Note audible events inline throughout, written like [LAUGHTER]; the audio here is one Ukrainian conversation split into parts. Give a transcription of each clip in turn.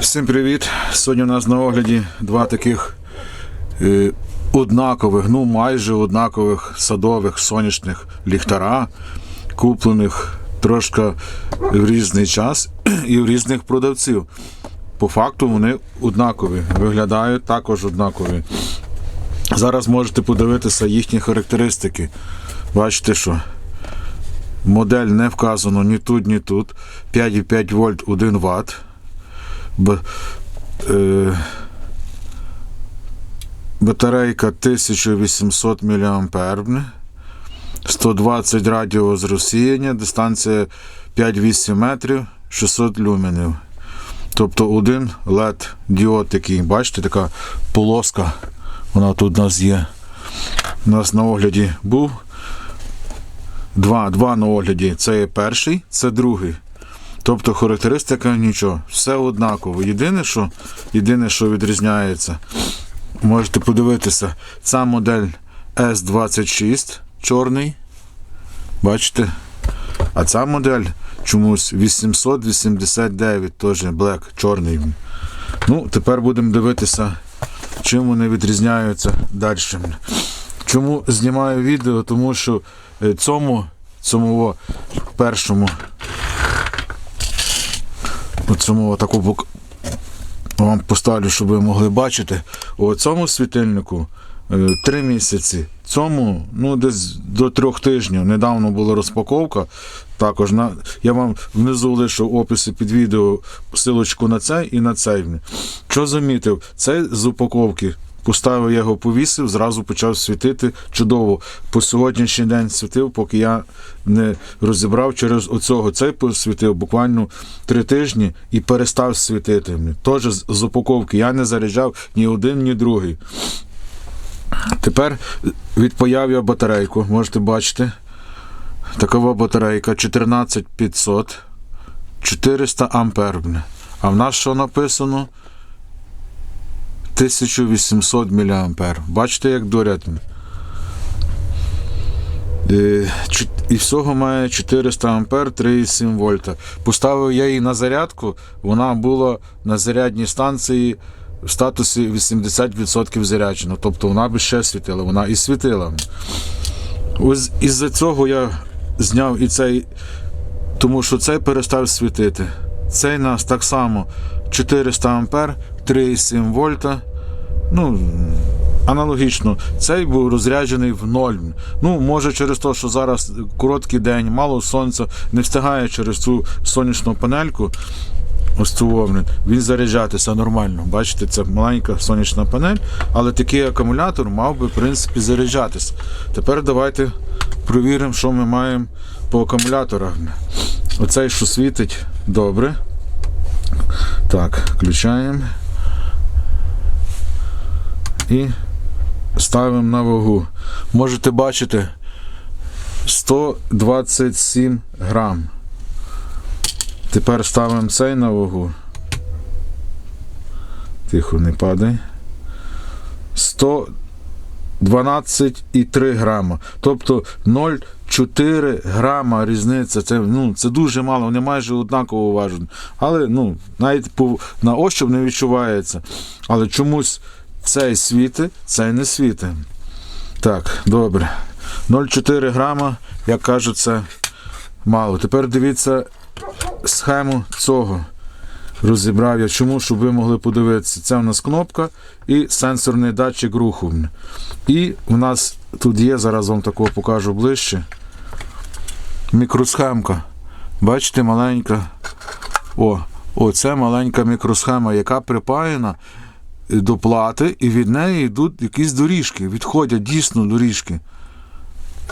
Всім привіт! Сьогодні у нас на огляді два таких е, однакових, ну майже однакових садових сонячних ліхтара, куплених трошки в різний час [CLEARS THROAT] і в різних продавців. По факту вони однакові, виглядають також однакові. Зараз можете подивитися їхні характеристики. Бачите, що модель не вказано ні тут, ні тут. 5,5 вольт 1 Вт. Е, батарейка 1800 мА. 120 радіус розсіяння, дистанція 5-8 метрів, 600 люменів. Тобто один LED діод такий, бачите, така полоска, вона тут у нас є. У нас на огляді був. Два, два на огляді. Це є перший, це другий. Тобто характеристика нічого, все однаково. Єдине, що, єдине, що відрізняється, можете подивитися, ця модель S26 чорний. Бачите? А ця модель чомусь 889, теж Black, чорний. Ну, тепер будемо дивитися, чим вони відрізняються далі. Чому знімаю відео? Тому що е, цьому, цьому першому Оцьому таку бок... вам поставлю, щоб ви могли бачити. У цьому світильнику е, три місяці. Цьому ну, десь до трьох тижнів. Недавно була розпаковка. Також на я вам внизу лишу в описі під відео силочку на цей і на цей. Що замітив? Цей з упаковки. Поставив я його, повісив, зразу почав світити чудово. По сьогоднішній день світив, поки я не розібрав через оцього. Цей посвітив буквально три тижні і перестав світити. Теж з упаковки. Я не заряджав ні один, ні другий. Тепер відпаяв я батарейку, можете бачити. Такова батарейка 14500 400 ампер. А в нас що написано? 1800 мА. Бачите, як дурять. Е, І всього має 400 ампер 3,7 вольта. Поставив я її на зарядку, вона була на зарядній станції в статусі 80% заряджена. Тобто вона би ще світила, вона і світила. Ось із-за цього я зняв і цей, тому що цей перестав світити. Цей нас так само 400 ампер, 3,7 вольта. Ну, аналогічно, цей був розряджений в ноль. Ну, може, через те, що зараз короткий день, мало сонця, не встигає через цю сонячну панельку. Ось цю вовну, він заряджатися нормально. Бачите, це маленька сонячна панель, але такий акумулятор мав би, в принципі, заряджатися. Тепер давайте провіримо, що ми маємо по акумуляторах. Оцей, що світить, добре. Так, включаємо. І ставимо на вагу. Можете бачити 127 грам. Тепер ставимо цей на вагу. Тихо, не падай. 112,3 грама. Тобто 0,4 грама різниця. Це, ну, це дуже мало, вони майже однаково важать. Але ну, навіть по, на ощуп не відчувається. Але чомусь цей світи, цей не світи. Так, добре. 0,4 грама, як кажуть, це мало. Тепер дивіться схему цього. Розібрав я. Чому? Щоб ви могли подивитися. Це у нас кнопка і сенсорний датчик руху. І у нас тут є, зараз вам такого покажу ближче. Мікросхемка. Бачите, маленька. О, о, це маленька мікросхема, яка припаяна до плати, і від неї йдуть якісь доріжки. Відходять дійсно доріжки.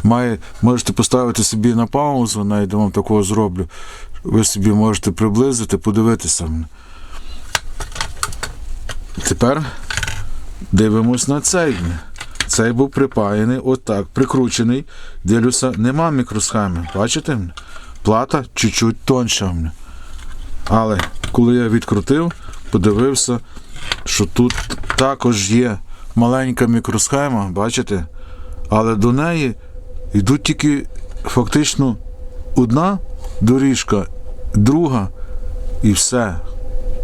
Має, можете поставити собі на паузу, навіть вам такого зроблю. Ви собі можете приблизити, подивитися. Тепер дивимось на цей. Цей був припаяний, отак, прикручений. Дивлюся, нема мікросхеми. Бачите? Плата чуть-чуть тонша. Але коли я відкрутив, подивився, що тут також є маленька мікросхема, бачите? Але до неї йдуть тільки фактично одна доріжка, друга і все.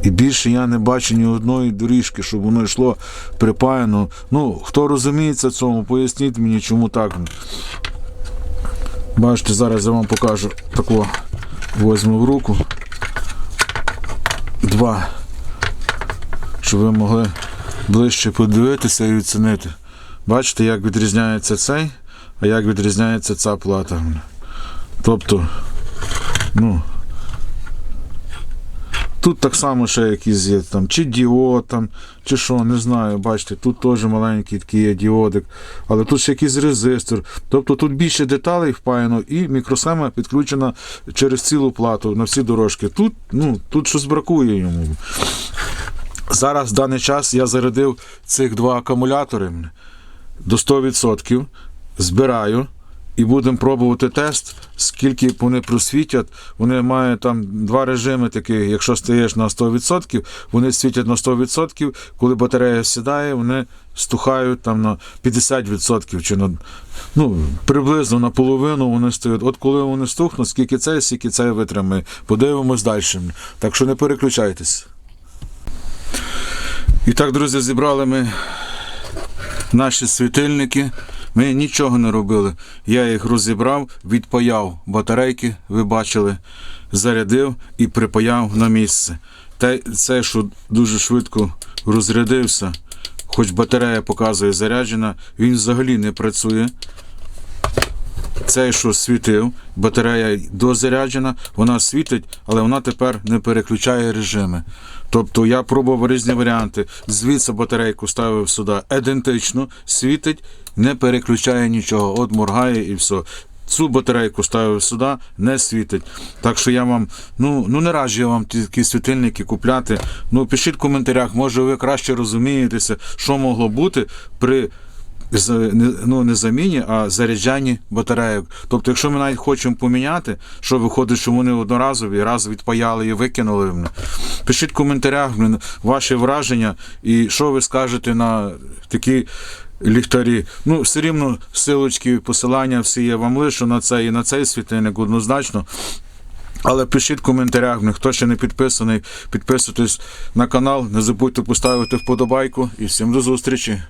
І більше я не бачу ні одної доріжки, щоб воно йшло припаяно. Ну, хто розуміється цьому, поясніть мені, чому так. Бачите, зараз я вам покажу таку. Возьму в руку. Два. Щоб ви могли ближче подивитися і оцінити. Бачите, як відрізняється цей, а як відрізняється ця плата. Тобто, ну. Тут так само ще якісь є там, чи діод, там, чи що, не знаю. Бачите, тут теж маленький такий є діодик, але тут ще якийсь резистор. Тобто тут більше деталей впаяно, і мікросхема підключена через цілу плату на всі дорожки. Тут, ну, тут щось бракує йому. Зараз в даний час я зарядив цих два акумулятори до 100%, збираю і будемо пробувати тест, скільки вони просвітять. Вони мають там два режими такі, якщо стаєш на 100%, вони світять на 100%, коли батарея сідає, вони стухають там на 50% чи на ну, приблизно на половину вони стають. От коли вони стухнуть, скільки це, скільки це витримає. Подивимось далі. Так що не переключайтесь. І так, друзі, зібрали ми наші світильники. Ми нічого не робили. Я їх розібрав, відпаяв батарейки, ви бачили, зарядив і припаяв на місце. Те, це, що дуже швидко розрядився, хоч батарея показує заряджена, він взагалі не працює. Цей, що світив, батарея дозаряджена, вона світить, але вона тепер не переключає режими. Тобто я пробував різні варіанти. Звідси батарейку ставив сюди ідентично, світить, не переключає нічого, от моргає і все. Цю батарейку ставив сюди, не світить. Так що я вам, ну, ну не раджу я вам такі світильники купляти. Ну, пишіть в коментарях, може ви краще розумієтеся, що могло бути при ну, не заміні, а заряджанні батарейок. Тобто, якщо ми навіть хочемо поміняти, що виходить, що вони одноразові, раз відпаяли і викинули. блін. Пишіть в коментарях ваші враження і що ви скажете на такі ліхтарі. Ну, все рівно силочки, посилання всі я вам лишу на цей і на цей світильник однозначно. Але пишіть в коментарях, хто ще не підписаний, підписуйтесь на канал, не забудьте поставити вподобайку і всім до зустрічі.